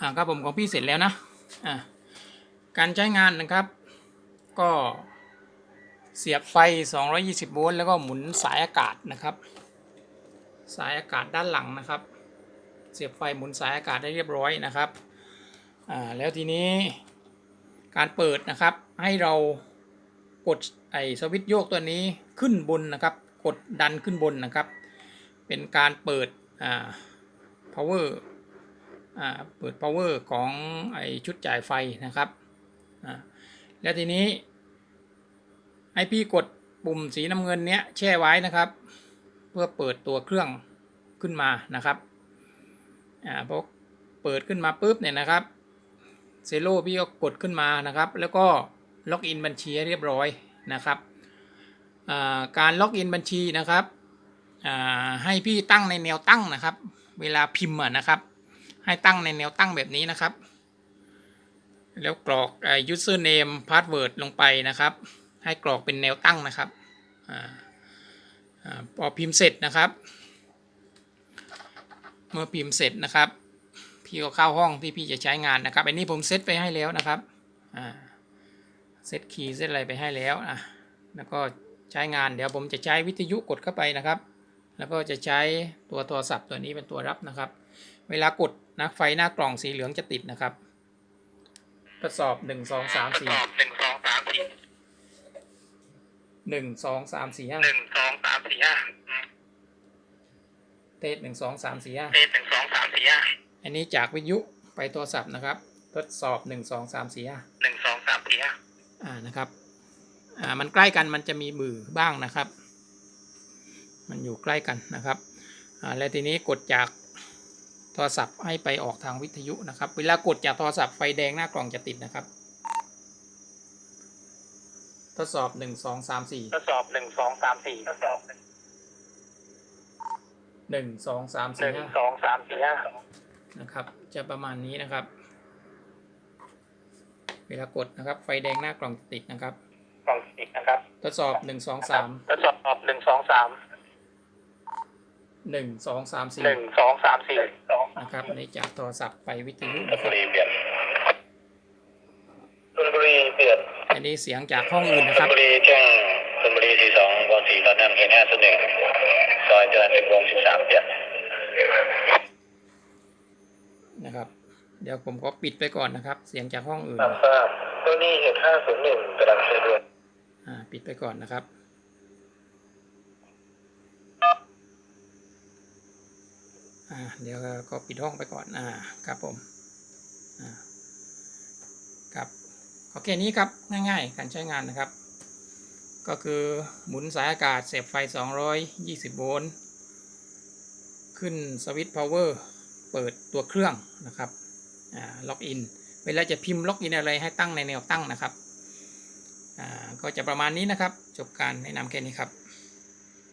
อ่าครับผมของพี่เสร็จแล้วนะอ่าการใช้งานนะครับ ก็เสียบไฟ 220 โวลต์แล้วก็หมุนสายอากาศนะครับ สายอากาศด้านหลังนะครับ เสียบไฟหมุนสายอากาศได้เรียบร้อยนะครับอ่าแล้วทีนี้การเปิดนะครับให้เรากดไอ้สวิตช์โยกตัวนี้ขึ้นบนนะครับ กดดันขึ้นบนนะครับ เป็นการเปิดอ่า power อ่า เปิด power ของไอชุดจ่ายไฟนะครับ แล้วทีนี้ให้พี่กดปุ่มสีน้ำเงินเนี้ยแช่ไว้นะครับ เพื่อเปิดตัวเครื่องขึ้นมานะครับอ่าพอเปิดขึ้นมาปุ๊บเนี่ยนะครับเซโลพี่ก็กดขึ้นมานะครับ แล้วก็ล็อกอินบัญชีเรียบร้อยนะครับอ่าการล็อกอินบัญชีนะครับอ่าให้พี่ตั้งในแนวตั้งนะครับ เวลาพิมพ์นะครับ ให้ตั้งในแนวตั้งแบบนี้นะครับ แล้วกรอก username password ลงไปนะครับ ให้กรอกเป็นแนวตั้งนะครับออาพอพิมพ์เสร็จนะครับ เมื่อพิมพ์เสร็จนะครับ พี่ก็เข้าห้องที่พี่จะใช้งานนะครับอันนี้ผมเซตไปให้แล้วนะครับอ่าเซตคีย์เซตอะไรไปให้แล้วอะแล้วก็ใช้งานเดี๋ยวผมจะใช้วิทยุกดเข้าไปนะครับ แล้วก็จะใช้ตัวโทรศัพท์ตัวนี้เป็นตัวรับนะครับ เวลากดนะไฟหน้ากล่องสีเหลืองจะติดนะครับ ทดสอบหนึ่งสองสามทดสี่สอบหนึ่งสองสามสี่หนึ่งสองสามสี่ห้าหนึ่งสองสามสี่ห้าอืมเทสหนึ่งสองสามสี่ห้าเทสหนึ่งสองสามสี่ห้าอันนี้จากวิทยุไปโทรศัพท์นะครับ ทดสอบหนึ่งสองสามสี่ห้าหนึ่งสองสามสี่ห้าอ่านะครับ อ่ามันใกล้กันมันจะมีมือบ้างนะครับ มันอยู่ใกล้กันนะครับ อ่าแล้วทีนี้กดจาก โทรศัพท์ให้ไปออกทางวิทยุนะครับ เวลากดจากโทรศัพท์ไฟแดงหน้ากล่องจะติดนะครับ ทดสอบหนึ่งสองสามสี่ทดสอบหนึ่งสองสามสี่ทดสอบหนึ่งหนึ่งสองสามหสี่นึ่งห้าสองสามสี่ห้านะครับ จะประมาณนี้นะครับ เวลากดนะครับ ไฟแดงหน้ากล่องจะติดนะครับ กล่องติดนะครับ ทดสอบหนึ่งสองสามทดสอบหนึ่งสองสาม หนึ่งสองสามสี่หนึ่งสองสามสี่สองนะครับอันนี้จากโทรศัพท์ไปวิทยุชลนะคบุรับรีเปลี่ยนชลบุรีเปลี่ยนอันนี้เสียงจากห้องอื่นนะชคลรับ บุรีแจ้งชลบุรีสี่สองบอลสี่ตอนนั้นเห็นห้าส่วนหนึ่งซอยเจริญเป็นวงสิบสามเปลี่ยนนะครับ เดี๋ยวผมก็ปิดไปก่อนนะครับ เสียงจากห้องอื่นทราบทราบตัวนี้เหตุห้าศูนย์หนึ่งกำลังช่วยด้วยอ่า ปิดไปก่อนนะครับ อ่าเดี๋ยวก็ปิดห้องไปก่อนอ่าครับผมอ่าครับโอเคนี้ครับง่ายๆ การใช้งานนะครับ ก็คือหมุนสายอากาศเสียบไฟ 220 โวลต์ขึ้นสวิตช์พาวเวอร์เปิดตัวเครื่องนะครับอ่าล็อกอิน เวลาจะพิมพ์ล็อกอินอะไรให้ตั้งในแนวตั้งนะครับอ่าก็จะประมาณนี้นะครับ จบการแนะนำแค่นี้ครับ